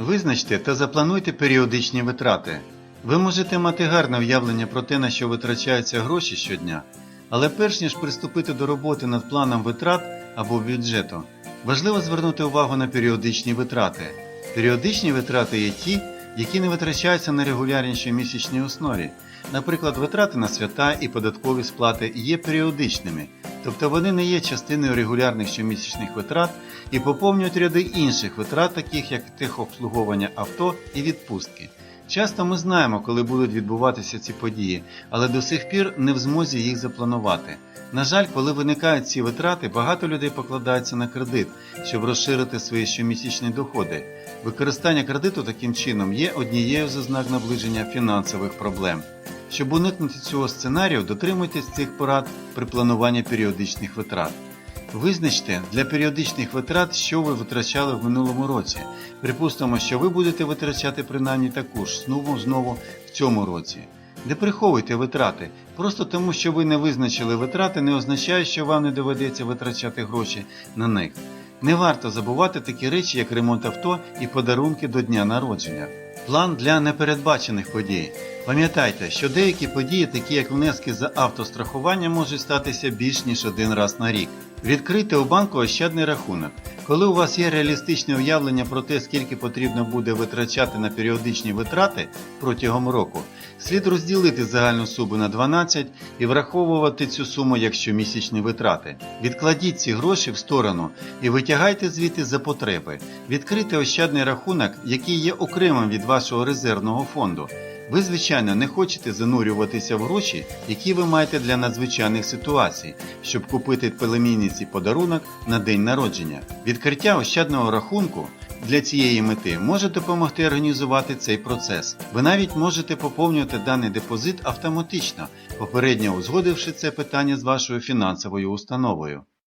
Визначте та заплануйте періодичні витрати. Ви можете мати гарне уявлення про те, на що витрачаються гроші щодня, але перш ніж приступити до роботи над планом витрат або бюджету, важливо звернути увагу на періодичні витрати. Періодичні витрати є ті, які не витрачаються на регулярній щомісячній основі. Наприклад, витрати на свята і податкові сплати є періодичними, тобто вони не є частиною регулярних щомісячних витрат і поповнюють ряди інших витрат, таких як техобслуговування авто і відпустки. Часто ми знаємо, коли будуть відбуватися ці події, але до сих пір не в змозі їх запланувати. На жаль, коли виникають ці витрати, багато людей покладаються на кредит, щоб розширити свої щомісячні доходи. Використання кредиту таким чином є однією з ознак наближення фінансових проблем. Щоб уникнути цього сценарію, дотримуйтесь цих порад при плануванні періодичних витрат. Визначте для періодичних витрат, що ви витрачали в минулому році. Припустимо, що ви будете витрачати принаймні таку ж суму знову в цьому році. Не приховуйте витрати. Просто тому, що ви не визначили витрати, не означає, що вам не доведеться витрачати гроші на них. Не варто забувати такі речі, як ремонт авто і подарунки до дня народження. План для непередбачених подій. Пам'ятайте, що деякі події, такі як внески за автострахування, можуть статися більш ніж один раз на рік. Відкрити у банку ощадний рахунок. Коли у вас є реалістичне уявлення про те, скільки потрібно буде витрачати на періодичні витрати протягом року, слід розділити загальну суму на 12 і враховувати цю суму як щомісячні витрати. Відкладіть ці гроші в сторону і витягайте звідти за потреби. Відкрийте ощадний рахунок, який є окремим від вашого резервного фонду. Ви, звичайно, не хочете занурюватися в гроші, які ви маєте для надзвичайних ситуацій, щоб купити племінниці подарунок на день народження. Відкриття ощадного рахунку для цієї мети може допомогти організувати цей процес. Ви навіть можете поповнювати даний депозит автоматично, попередньо узгодивши це питання з вашою фінансовою установою.